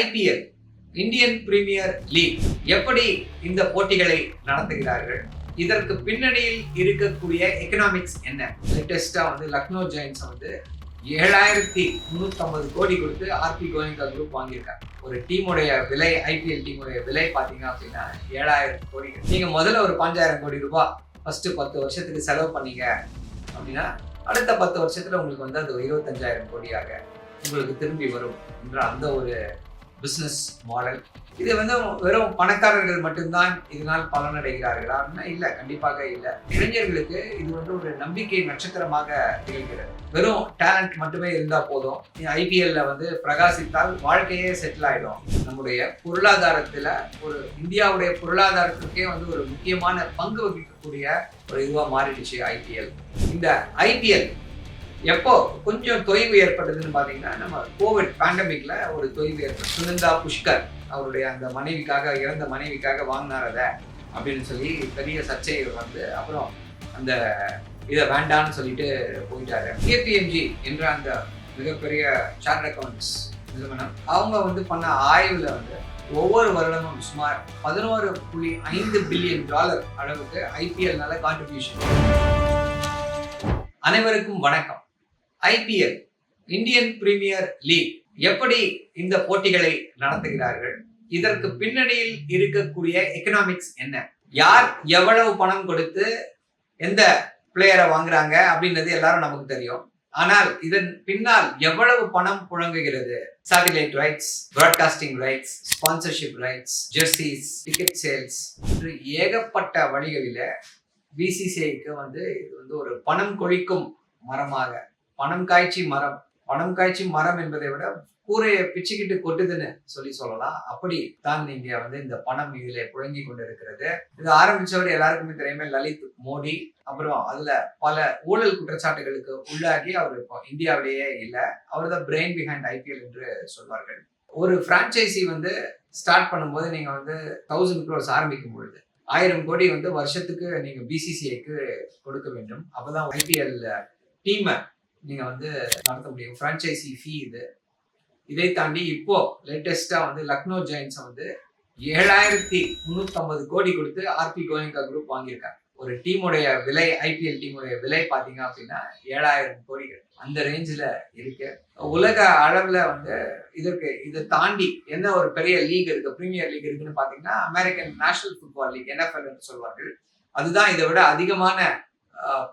IPL Indian Premier League. எப்படி இந்த போட்டிகளை நடத்துகிறார்கள்? இதற்கு பின்னணியில் இருக்கக்கூடிய எக்கனாமிக்ஸ் என்ன? லேட்டஸ்டா வந்து லக்னோ ஜெயின்ஸ் வந்து ஏழாயிரத்தி முந்நூற்றம்பது கோடி கொடுத்து ஆர்பி கோயங்கா குரூப் வாங்கியிருக்காங்க. ஒரு டீமுடைய விலை ஐபிஎல் டீமுடைய விலை பார்த்தீங்க அப்படின்னா ஏழாயிரம் கோடி. நீங்க முதல்ல ஒரு பஞ்சாயிரம் கோடி ரூபாய் ஃபர்ஸ்ட் பத்து வருஷத்துக்கு செலவு பண்ணீங்க அப்படின்னா அடுத்த பத்து வருஷத்துல உங்களுக்கு வந்து அது இருபத்தஞ்சாயிரம் கோடியாக உங்களுக்கு திரும்பி வரும் என்ற அந்த ஒரு பிஸ்னஸ் மாடல் இது வந்து வெறும் பணக்காரர்கள் மட்டும்தான் இதனால் பலனடைகிறார்களா? இல்லை கண்டிப்பாக இல்லை. இளைஞர்களுக்கு இது வந்து ஒரு நம்பிக்கை நட்சத்திரமாக திகழ்கிறது. வெறும் டேலண்ட் மட்டுமே இருந்தால் போதும். ஐபிஎல்ல வந்து பிரகாசித்தால் வாழ்க்கையே செட்டில் ஆகிடும் நம்முடைய பொருளாதாரத்தில் ஒரு இந்தியாவுடைய பொருளாதாரத்துக்கே வந்து ஒரு முக்கியமான பங்கு வகிக்கக்கூடிய ஒரு இதுவாக மாறிடுச்சு ஐபிஎல் இந்த ஐபிஎல் எப்போ கொஞ்சம் தொய்வு ஏற்பட்டதுன்னு பார்த்தீங்கன்னா நம்ம கோவிட் பேண்டமிக்ல ஒரு தொய்வு ஏற்பட்டு சுனந்தா புஷ்கர் அவருடைய அந்த மனைவிக்காக இறந்த மனைவிக்காக வாங்கினார் அதை அப்படின்னு சொல்லி பெரிய சர்ச்சை வந்து அப்புறம் அந்த இதை வேண்டான்னு சொல்லிட்டு போயிட்டாரு. கேபிஎம்ஜி என்ற அந்த மிகப்பெரிய சார்ட் அக்கௌண்ட்ஸ் நிறுவனம் அவங்க வந்து பண்ண ஆய்வில் வந்து ஒவ்வொரு வருடமும் சுமார் பதினோரு புள்ளி ஐந்து பில்லியன் டாலர் அளவுக்கு ஐபிஎல்னால கான்ட்ரிபியூஷன் அனைவருக்கும் வணக்கம். IPL Indian Premier League. எப்படி இந்த போட்டிகளை நடத்துகிறார்கள்? இதற்கு பின்னணியில் இருக்கக்கூடிய எக்கனாமிக்ஸ் என்ன? யார் எவ்வளவு பணம் கொடுத்து எந்த பிளேயரை வாங்குறாங்க அப்படின்றது எல்லாரும் நமக்கு தெரியும். ஆனால் இதன் பின்னால் எவ்வளவு பணம் புழங்குகிறது? Satellite rights broadcasting rights sponsorship rights jerseys ticket sales என்று ஏகப்பட்ட வழிகளில பிசிசிஐக்கு வந்து இது வந்து ஒரு பணம் கொழிக்கும் மரமாக பணம் காய்ச்சி மரம் பணம் காய்ச்சி மரம் என்பதை விட கூரையை பிச்சுக்கிட்டு கொட்டுதுன்னு சொல்லி சொல்லலாம். அப்படி தான் இங்க வந்து இந்த பணம் இதுல புழங்கி கொண்டிருக்கிறது. இது ஆரம்பிச்சவர் எல்லாருக்குமே தெரியுமே லலித் மோடி. அப்புறம் அதுல பல ஊழல் குற்றச்சாட்டுகளுக்கு உள்ளாகி அவர் இப்போ இந்தியாவிலேயே இல்லை. அவர் தான் பிரெயின் பிஹைண்ட் ஐபிஎல் என்று சொல்வார்கள். ஒரு பிரான்ச்சைசி வந்து ஸ்டார்ட் பண்ணும்போது நீங்க வந்து தௌசண்ட் க்ரோர்ஸ் ஆரம்பிக்கும் பொழுது ஆயிரம் கோடி வந்து வருஷத்துக்கு நீங்க பிசிசிஐக்கு கொடுக்க வேண்டும். அப்பதான் ஐபிஎல் டீமை நீங்கள் வந்து நடத்த முடியும். ஃப்ரான்ச்சைசி ஃபீ இது. இதை தாண்டி இப்போ லேட்டஸ்ட்டாக வந்து லக்னோ ஜெயின்ஸை வந்து ஏழாயிரத்தி முந்நூற்றம்பது கோடி கொடுத்து ஆர்பி கோயங்கா குரூப் வாங்கியிருக்காங்க. ஒரு டீமுடைய விலை ஐபிஎல் டீமுடைய விலை பார்த்தீங்க அப்படின்னா ஏழாயிரம் கோடிகள். அந்த ரேஞ்சில் இருக்கு. உலக அளவில் வந்து இதற்கு இதை தாண்டி என்ன ஒரு பெரிய லீக் இருக்கு ப்ரீமியர் லீக் இருக்குன்னு பார்த்தீங்கன்னா American National Football League NFL என்று சொல்வார்கள். அதுதான் இதை விட அதிகமான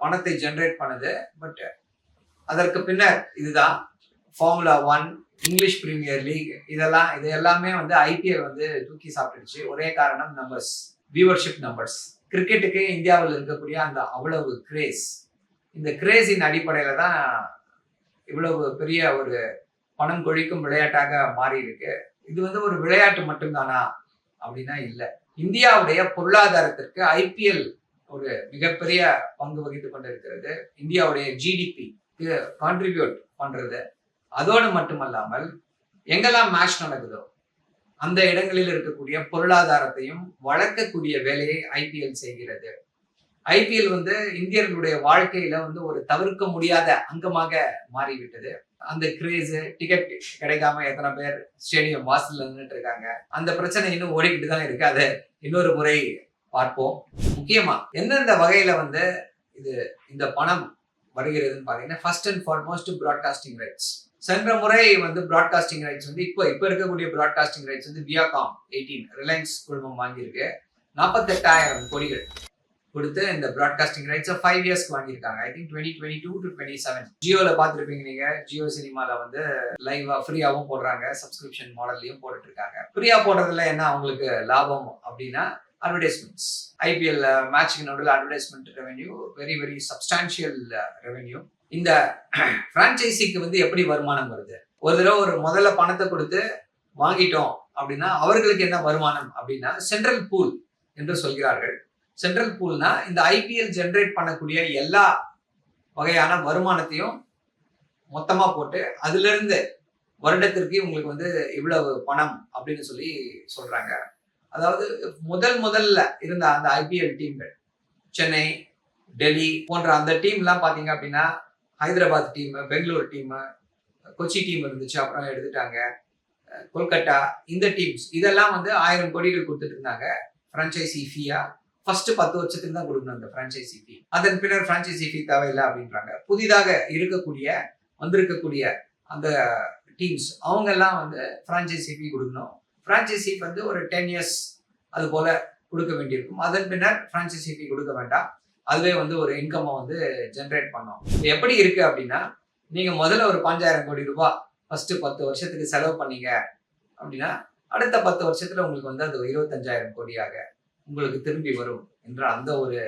பணத்தை ஜென்ரேட் பண்ணுது. பட் அதற்கு பின்னர் இதுதான் formula one English Premier League இதெல்லாம் இது எல்லாமே வந்து ஐபிஎல் வந்து தூக்கி சாப்பிட்டுடுச்சு. ஒரே காரணம் நம்பர்ஸ் வியூவர்ஷிப் நம்பர்ஸ் கிரிக்கெட்டுக்கு இந்தியாவில் இருக்கக்கூடிய அந்த அவ்வளவு கிரேஸ் இந்த கிரேஸின் அடிப்படையில் தான் இவ்வளவு பெரிய ஒரு பணம் கொழிக்கும் விளையாட்டாக மாறி இருக்கு இது வந்து ஒரு விளையாட்டு மட்டும்தானா அப்படின்னா இல்லை. இந்தியாவுடைய பொருளாதாரத்திற்கு ஐபிஎல் ஒரு மிகப்பெரிய பங்கு வகித்து கொண்டிருக்கிறது. இந்தியாவுடைய ஜிடிபி கான்ட்ரிபியூட் பண்றது. அதோடு மட்டுமல்லாமல் எங்கெல்லாம் மேட்ச் நடக்குதோ அந்த இடங்களில் இருக்கக்கூடிய பொருளாதாரத்தையும் வளர்க்கக்கூடிய வேலையை ஐபிஎல் செய்கிறது. ஐபிஎல் வந்து இந்தியர்களுடைய வாழ்க்கையில வந்து ஒரு தவிர்க்க முடியாத அங்கமாக மாறிவிட்டது. அந்த கிரேஸு டிக்கெட் கிடைக்காம எத்தனை பேர் ஸ்டேடியம் வாசல்ல நின்றுட்டு இருக்காங்க. அந்த பிரச்சனை இன்னும் ஓடிக்கிட்டு தான் இருக்கு. அதை இன்னொரு முறை பார்ப்போம். முக்கியமா எந்தெந்த வகையில வந்து இது இந்த பணம் வருகிறதுன்னு பார்த்தீங்கன்னா first and foremost broadcasting rights சென்ற முறை வந்து ப்ராட்காஸ்டிங் ரைட்ஸ் வந்து இப்போ இப்போ இருக்கக்கூடிய ப்ராட்காஸ்டிங் ரைட்ஸ் வந்து வியாகாம் எயிட்டீன் ரிலையன்ஸ் குழுமம் வாங்கியிருக்கு. நாற்பத்தெட்டாயிரம் கோடிகள் கொடுத்து இந்த ப்ராட்காஸ்டிங் ரைட்ஸை ஃபைவ் இயர்ஸ்க்கு வாங்கியிருக்காங்க. I think twenty twenty two to twenty seven ஜியோவில் பார்த்துருப்பீங்க நீங்கள் ஜியோ சினிமாவில் வந்து லைவாக ஃப்ரீயாகவும் போடுறாங்க. சப்ஸ்கிரிப்ஷன் மாடல்லையும் போட்டுட்ருக்காங்க ஃப்ரீயாக போடுறதுல என்ன அவங்களுக்கு லாபம் அப்படின்னா அட்வர்டைஸ்மெண்ட்ஸ் ஐபிஎல் மேட்சுக்கு நடுவில் advertisement revenue very very substantial revenue இந்த ஃப்ரான்ச்சைசிக்கு வந்து எப்படி வருமானம் வருது? ஒரு தடவை ஒரு முதல்ல பணத்தை கொடுத்து வாங்கிட்டோம் அப்படின்னா அவர்களுக்கு என்ன வருமானம் அப்படின்னா சென்ட்ரல் பூல் என்று சொல்கிறார்கள். சென்ட்ரல் பூல்னா இந்த ஐபிஎல் ஜென்ரேட் பண்ணக்கூடிய எல்லா வகையான வருமானத்தையும் மொத்தமாக போட்டு அதுலேருந்து வருடத்திற்கு உங்களுக்கு வந்து இவ்வளவு பணம் அப்படின்னு சொல்லி சொல்கிறாங்க அதாவது முதல் முதல்ல இருந்த அந்த ஐபிஎல் டீம்கள் சென்னை டெல்லி போன்ற அந்த டீம்லாம் பார்த்தீங்க அப்படின்னா Hyderabad team Bangalore team Kochi team இருந்துச்சு அப்புறம் எடுத்துட்டாங்க. கொல்கட்டா இந்த டீம்ஸ். இதெல்லாம் வந்து ஆயிரம் கோடிகள் கொடுத்துட்டு இருந்தாங்க ஃப்ரான்ச்சைசி ஃபீயா ஃபர்ஸ்ட் பத்து வருஷத்துக்கு தான் கொடுக்கணும் அந்த ஃப்ரான்ச்சைசி ஃபீ அதன் பின்னர் ஃப்ரான்ச்சைசி ஃபீ தேவையில்லை அப்படின்றாங்க. புதிதாக இருக்கக்கூடிய வந்திருக்கக்கூடிய அந்த டீம்ஸ் அவங்கெல்லாம் வந்து ஃப்ரான்ச்சைசி ஃபீ கொடுக்கணும். ஃப்ரான்ச்சைசி வந்து ஒரு டென் இயர்ஸ் அது போல கொடுக்க வேண்டியிருக்கும். அதன் பின்னர் ஃப்ரான்ச்சைசி ஃபீ கொடுக்க வேண்டாம். அதுவே வந்து ஒரு இன்கம்மை வந்து ஜென்ரேட் பண்ணோம். இது எப்படி இருக்கு அப்படின்னா நீங்க முதல்ல ஒரு பாஞ்சாயிரம் கோடி ரூபாய் ஃபர்ஸ்ட் பத்து வருஷத்துக்கு செலவு பண்ணீங்க அப்படின்னா அடுத்த பத்து வருஷத்துல உங்களுக்கு வந்து அது இருபத்தஞ்சாயிரம் கோடியாக உங்களுக்கு திரும்பி வரும் என்ற அந்த ஒரு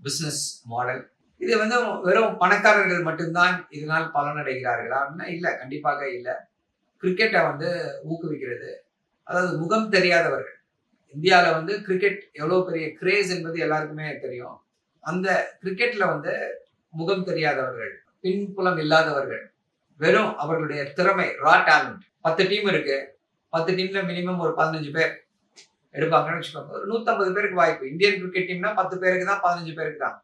பிஸ்னஸ் மாடல் இது வந்து வெறும் பணக்காரர்கள் மட்டும்தான் இதனால் பலனடைகிறார்களா அப்படின்னா இல்லை கண்டிப்பாக இல்லை. கிரிக்கெட்டை வந்து ஊக்குவிக்கிறது அதாவது முகம் தெரியாதவர்கள். இந்தியாவில் வந்து கிரிக்கெட் எவ்வளோ பெரிய கிரேஸ் என்பது எல்லாருக்குமே தெரியும். அந்த கிரிக்கெட்ல வந்து முகம் தெரியாதவர்கள் பின்புலம் இல்லாதவர்கள் வெறும் அவர்களுடைய திறமை ரா டேலண்ட் பத்து டீம் இருக்கு. பத்து டீம்ல மினிமம் ஒரு பதினஞ்சு பேர் எடுப்பாங்கன்னு வச்சுக்கோங்க. ஒரு நூற்றம்பது பேருக்கு வாய்ப்பு. இந்தியன் கிரிக்கெட் டீம்னா பத்து பேருக்கு தான் பதினஞ்சு பேருக்கு தான்.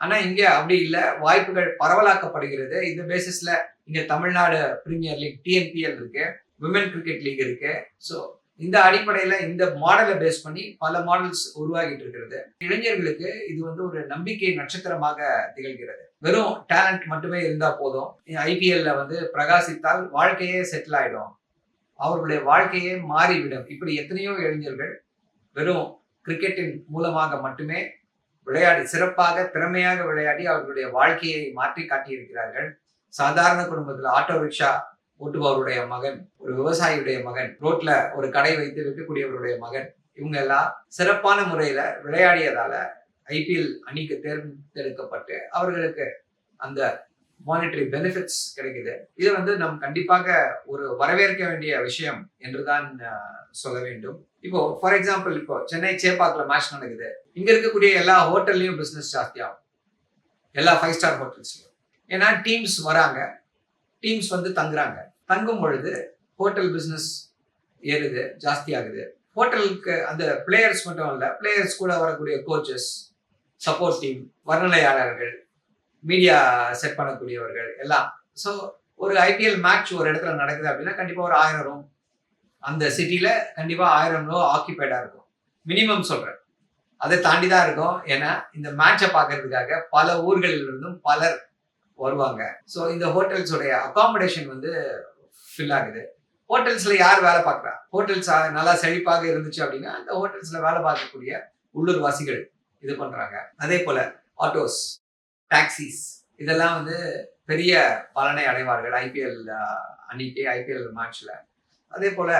ஆனால் இங்கே அப்படி இல்லை. வாய்ப்புகள் பரவலாக்கப்படுகிறது. இந்த பேசிஸில் இங்கே தமிழ்நாடு பிரீமியர் லீக் டிஎன்பிஎல் இருக்கு. விமன் கிரிக்கெட் லீக் இருக்கு. ஸோ இந்த அடிப்படையில் இந்த மாடலை பேஸ் பண்ணி பல மாடல்ஸ் உருவாகிட்டு இருக்கிறது. இளைஞர்களுக்கு இது வந்து ஒரு நம்பிக்கை நட்சத்திரமாக திகழ்கிறது. வெறும் டேலண்ட் மட்டுமே இருந்தால் போதும். ஐபிஎல்ல வந்து பிரகாசித்தால் வாழ்க்கையே செட்டில் ஆகிடும் அவர்களுடைய வாழ்க்கையே மாறிவிடும். இப்படி எத்தனையோ இளைஞர்கள் வெறும் கிரிக்கெட்டின் மூலமாக மட்டுமே விளையாடி சிறப்பாக திறமையாக விளையாடி அவர்களுடைய வாழ்க்கையை மாற்றி காட்டியிருக்கிறார்கள் சாதாரண குடும்பத்தில் ஆட்டோ ரிக்ஷா ஓட்டுபவருடைய மகன் ஒரு விவசாயியுடைய மகன் ரோட்ல ஒரு கடை வைத்து விற்கக்கூடியவருடைய மகன் இவங்க எல்லாம் சிறப்பான முறையில விளையாடியதால ஐபிஎல் அணிக்கு தேர்ந்தெடுக்கப்பட்டு அவர்களுக்கு அந்த மானிட்டரி பெனிஃபிட்ஸ் கிடைக்குது. இது வந்து நம் கண்டிப்பாக ஒரு வரவேற்க வேண்டிய விஷயம் என்றுதான் சொல்ல வேண்டும். இப்போ ஃபார் எக்ஸாம்பிள் இப்போ சென்னை சேப்பாக்கில் மேட்ச் நடக்குது. இங்க இருக்கக்கூடிய எல்லா ஹோட்டல்லையும் பிசினஸ் ஜாஸ்தியாகும். எல்லா ஃபைவ் ஸ்டார் ஹோட்டல்ஸ்லையும் ஏன்னா டீம்ஸ் வராங்க. டீம்ஸ் வந்து தங்குறாங்க. தங்கும் பொழுது ஹோட்டல் பிஸ்னஸ் ஏறுது ஜாஸ்தி ஆகுது ஹோட்டலுக்கு அந்த பிளேயர்ஸ் மட்டும் இல்லை பிளேயர்ஸ் கூட வரக்கூடிய கோச்சஸ் சப்போர்ட் டீம் வர்ணனையாளர்கள் மீடியா செட் பண்ணக்கூடியவர்கள் எல்லாம். ஸோ ஒரு ஐபிஎல் மேட்ச் ஒரு இடத்துல நடக்குது அப்படின்னா கண்டிப்பாக ஒரு ஆயிரம் ரூம் அந்த சிட்டியில் கண்டிப்பாக ஆயிரம் ரூபா ஆக்கிபைடாக இருக்கும். மினிமம் சொல்கிறேன் அதை தாண்டி தான் இருக்கும். ஏன்னா இந்த மேட்சை பார்க்கறதுக்காக பல ஊர்களில் இருந்தும் பலர் வருவாங்க. ஸோ இந்த ஹோட்டல்ஸோடைய அகாமடேஷன் வந்து ஃபில் ஆகுது. ஹோட்டல்ஸில் யார் வேலை பார்க்குறா? ஹோட்டல்ஸ் நல்லா செழிப்பாக இருந்துச்சு அப்படின்னா அந்த ஹோட்டல்ஸில் வேலை பார்க்கக்கூடிய உள்ளூர் வாசிகள் இது பண்ணுறாங்க அதே போல் ஆட்டோஸ் டாக்ஸிஸ் இதெல்லாம் வந்து பெரிய பலனை அடைவார்கள். ஐபிஎல் அன்னைக்கு ஐபிஎல் மேட்ச்சில் அதே போல்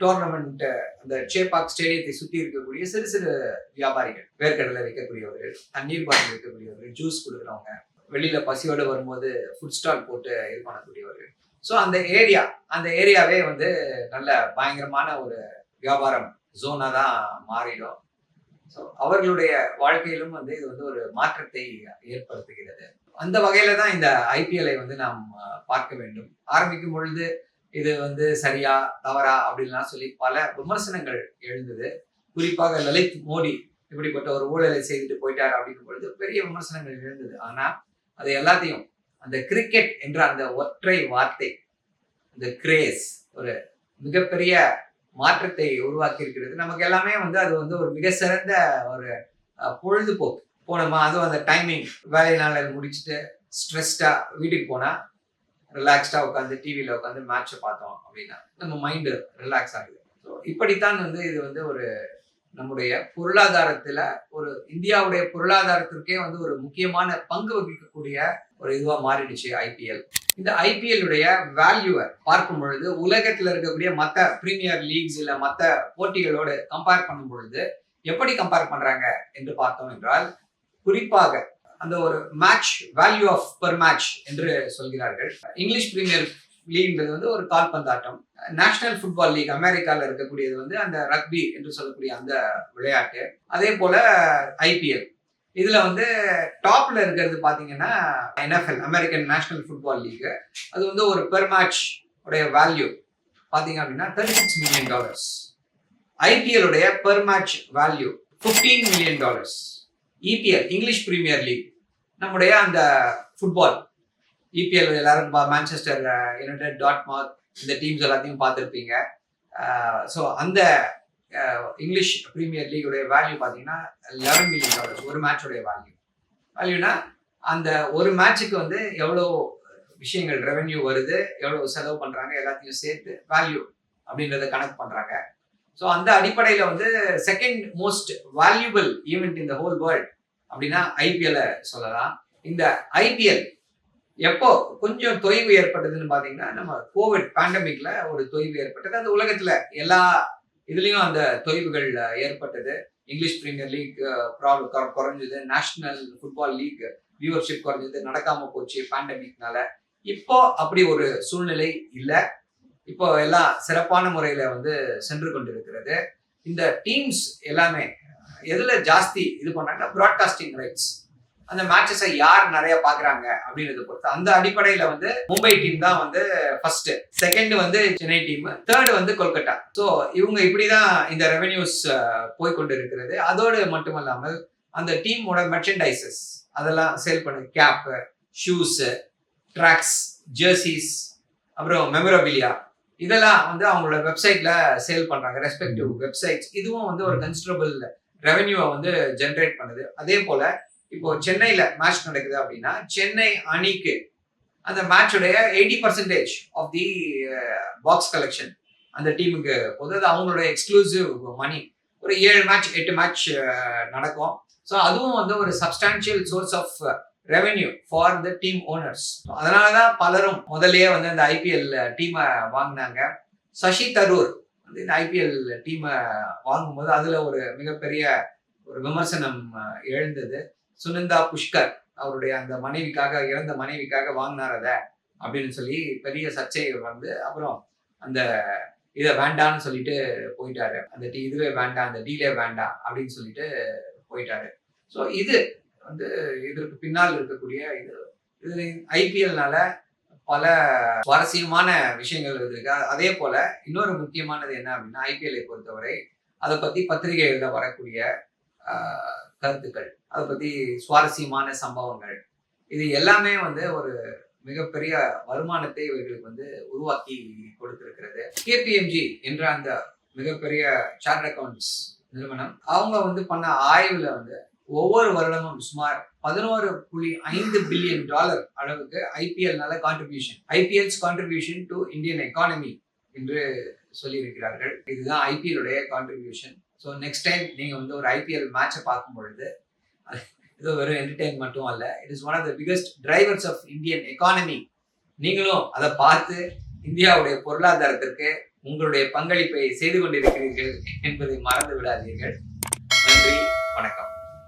டோர்னமெண்ட் அந்த சேபாக் ஸ்டேடியத்தை சுற்றி இருக்கக்கூடிய சிறு சிறு வியாபாரிகள் வேர்க்கடலை விற்கக்கூடியவர்கள் தண்ணீர் பாட்டில் விற்கக்கூடியவர்கள் ஜூஸ் கொடுக்குறவங்க வெளியில பசியோடு வரும்போது ஃபுட் ஸ்டால் போட்டு இது பண்ணக்கூடியவர். ஸோ அந்த ஏரியா அந்த ஏரியாவே வந்து நல்ல பயங்கரமான ஒரு வியாபாரம் ஜோனாக தான் மாறிடும். ஸோ அவர்களுடைய வாழ்க்கையிலும் வந்து இது வந்து ஒரு மாற்றத்தை ஏற்படுத்துகிறது. அந்த வகையில தான் இந்த ஐபிஎல்லை வந்து நாம் பார்க்க வேண்டும். ஆரம்பிக்கும் பொழுது இது வந்து சரியா தவறா அப்படின்லாம் சொல்லி பல விமர்சனங்கள் எழுந்தது. குறிப்பாக லலித் மோடி இப்படிப்பட்ட ஒரு ஊழலை செய்துட்டு போயிட்டார் அப்படிங்கும் பொழுது பெரிய விமர்சனங்கள் எழுந்தது. ஆனால் அது எல்லாத்தையும் அந்த கிரிக்கெட் என்ற அந்த ஒற்றை வார்த்தை இந்த கிரேஸ் ஒரு மிகப்பெரிய மாற்றத்தை உருவாக்கி இருக்கிறது. நமக்கு எல்லாமே வந்து அது வந்து ஒரு மிக சிறந்த ஒரு பொழுதுபோக்கு. போனோமா அதுவும் அந்த டைமிங் வேலை நாளில் முடிச்சுட்டு ஸ்ட்ரெஸ்டாக வீட்டுக்கு போனால் ரிலாக்ஸ்டாக உட்காந்து டிவியில் உட்காந்து மேட்ச்சை பார்த்தோம் அப்படின்னா நம்ம மைண்டு ரிலாக்ஸ் ஆகுது. ஸோ இப்படித்தான் வந்து இது வந்து ஒரு நம்முடைய பொருளாதாரத்துல ஒரு இந்தியாவுடைய பொருளாதாரத்திற்கே வந்து ஒரு முக்கியமான பங்கு வகிக்கக்கூடிய ஒரு இதுவா மாறிடுச்சு ஐபிஎல் இந்த ஐபிஎல் உடைய வேல்யூவை பார்க்கும் பொழுது உலகத்துல இருக்கக்கூடிய மற்ற பிரீமியர் லீக்ஸ் இல்ல மற்ற போட்டிகளோடு கம்பேர் பண்ணும் பொழுது எப்படி கம்பேர் பண்றாங்க என்று பார்த்தோம் என்றால் குறிப்பாக அந்த ஒரு match value of per match என்று சொல்கிறார்கள். இங்கிலீஷ் பிரீமியர் லீக்ன்றது வந்து ஒரு கால்பந்தாட்டம் நேஷனல் ஃபுட்பால் லீக் அமெரிக்காவில் இருக்கக்கூடியது வந்து அந்த ரக்பி என்று சொல்லக்கூடிய அந்த விளையாட்டு. அதே போல் ஐபிஎல் இதில் வந்து டாப்பில் இருக்கிறது பார்த்தீங்கன்னா NFL American national football league அது வந்து ஒரு பெர் மேட்ச் உடைய வேல்யூ பார்த்தீங்க அப்படின்னா thirty six million dollars IPL உடைய per match value fifteen million dollars EPL English premier league நம்முடைய அந்த ஃபுட்பால் இபிஎல் எல்லாரும் மான்செஸ்டர் யுனைடெட் டாட்மார்க் இந்த டீம்ஸ் எல்லாத்தையும் பார்த்துருப்பீங்க. ஸோ அந்த இங்கிலீஷ் ப்ரீமியர் லீகுடைய வேல்யூ பார்த்தீங்கன்னா லெவன் மில்லியன் டாலர்ஸ் ஒரு மேட்சோடைய வேல்யூ வேல்யூனா அந்த ஒரு மேட்சுக்கு வந்து எவ்வளோ விஷயங்கள் ரெவென்யூ வருது எவ்வளோ செலவு பண்ணுறாங்க எல்லாத்தையும் சேர்த்து வேல்யூ அப்படின்றத கணக்கு பண்ணுறாங்க ஸோ அந்த அடிப்படையில் வந்து செகண்ட் மோஸ்ட் வேல்யூபிள் ஈவெண்ட் இந்த ஹோல் வேர்ல்ட் அப்படின்னா ஐபிஎல்லை சொல்லலாம். இந்த ஐபிஎல் எப்போ கொஞ்சம் தொய்வு ஏற்பட்டதுன்னு பார்த்தீங்கன்னா நம்ம கோவிட் பேண்டமிக்ல ஒரு தொய்வு ஏற்பட்டது. அது உலகத்துல எல்லா இதுலேயும் அந்த தொய்வுகள் ஏற்பட்டது. இங்கிலீஷ் பிரீமியர் லீக் ப்ராப்ளம் குறைஞ்சது. நேஷனல் ஃபுட்பால் லீக் வியூவர்ஷிப் குறைஞ்சது. நடக்காம போச்சு பேண்டமிக்னால இப்போ அப்படி ஒரு சூழ்நிலை இல்லை. இப்போ எல்லாம் சிறப்பான முறையில வந்து சென்று கொண்டிருக்கிறது. இந்த டீம்ஸ் எல்லாமே எதுல ஜாஸ்தி இது பண்ணாங்கன்னா ப்ராட்காஸ்டிங் ரைட்ஸ் அந்த மேட்சஸை யார் நிறைய பாக்குறாங்க அப்படின்றத பொறுத்து அந்த அடிப்படையில வந்து மும்பை டீம் தான் வந்து ஃபர்ஸ்ட் செகண்ட் வந்து சென்னை டீம் தேர்ட் வந்து கொல்கட்டா. ஸோ இவங்க இப்படிதான் இந்த ரெவென்யூஸ் போய் கொண்டு இருக்கிறது அதோடு மட்டுமல்லாமல் அந்த டீமோட மெர்ச்சன்டைசஸ் அதெல்லாம் சேல் பண்ணு கேப் ஷூஸ் ட்ராக்ஸ் ஜெர்சிஸ் அப்புறம் மெமரபிலியா இதெல்லாம் வந்து அவங்களோட வெப்சைட்ல சேல் பண்றாங்க. ரெஸ்பெக்டிவ் வெப்சைட்ஸ் இதுவும் வந்து ஒரு கன்சிடரபிள் ரெவென்யூவை வந்து ஜென்ரேட் பண்ணுது. அதே போல இப்போ சென்னையில மேட்ச் நடக்குது அப்படின்னா சென்னை அணிக்கு அந்த மேட்சுடைய eighty percentage of the box collection அந்த டீமுக்கு போது அது அவங்களோட எக்ஸ்க்ளூசிவ் மணி ஒரு ஏழு மேட்ச் எட்டு மேட்ச் uh, நடக்கும். ஸோ அதுவும் வந்து ஒரு substantial source of revenue for the team owners அதனால தான் பலரும் முதல்லயே வந்து அந்த ஐபிஎல் டீமை uh, வாங்கினாங்க. சசி தரூர் வந்து இந்த ஐபிஎல் டீமை uh, வாங்கும்போது அதில் ஒரு மிகப்பெரிய ஒரு விமர்சனம் எழுந்தது. சுனந்தா புஷ்கர் அவருடைய அந்த மனைவிக்காக இறந்த மனைவிக்காக வாங்கினார் அதை அப்படின்னு சொல்லி பெரிய சர்ச்சை வந்து அப்புறம் அந்த இதை வேண்டான்னு சொல்லிட்டு போயிட்டாரு. அந்த டீ இதுவே வேண்டாம் அந்த டீலே வேண்டாம் அப்படின்னு சொல்லிட்டு போயிட்டாரு. ஸோ இது வந்து இதற்கு பின்னால் இருக்கக்கூடிய இது இது ஐபிஎல்னால பல சுவாரஸ்யமான விஷயங்கள் இருக்கு அதே போல இன்னொரு முக்கியமானது என்ன அப்படின்னா ஐபிஎல்லை பொறுத்தவரை அதை பத்தி பத்திரிகைகளில் வரக்கூடிய கருத்துக்கள். அதை பற்றி சுவாரஸ்யமான சம்பவங்கள். இது எல்லாமே வந்து ஒரு மிகப்பெரிய வருமானத்தை இவர்களுக்கு வந்து உருவாக்கி கொடுத்திருக்கிறது. கேபிஎம்ஜி என்ற அந்த மிகப்பெரிய சார்ட் அக்கவுண்ட்ஸ் நிறுவனம் அவங்க வந்து பண்ண ஆய்வுல வந்து ஒவ்வொரு வருடமும் சுமார் பதினோரு புள்ளி ஐந்து பில்லியன் டாலர் அளவுக்கு ஐபிஎல்னால contribution IPL's contribution to Indian economy என்று சொல்லியிருக்கிறார்கள். இதுதான் ஐபிஎல் உடைய கான்ட்ரிபியூஷன் ஸோ நெக்ஸ்ட் டைம் நீங்கள் வந்து ஒரு ஐபிஎல் மேட்சை பார்க்கும் பொழுது அது ஏதோ வெறும் என்டர்டைன் மட்டும் அல்ல. It is one of the biggest drivers of Indian economy நீங்களும் அதை பார்த்து இந்தியாவுடைய பொருளாதாரத்திற்கு உங்களுடைய பங்களிப்பை செய்து கொண்டிருக்கிறீர்கள் என்பதை மறந்து விடாதீர்கள். நன்றி வணக்கம்.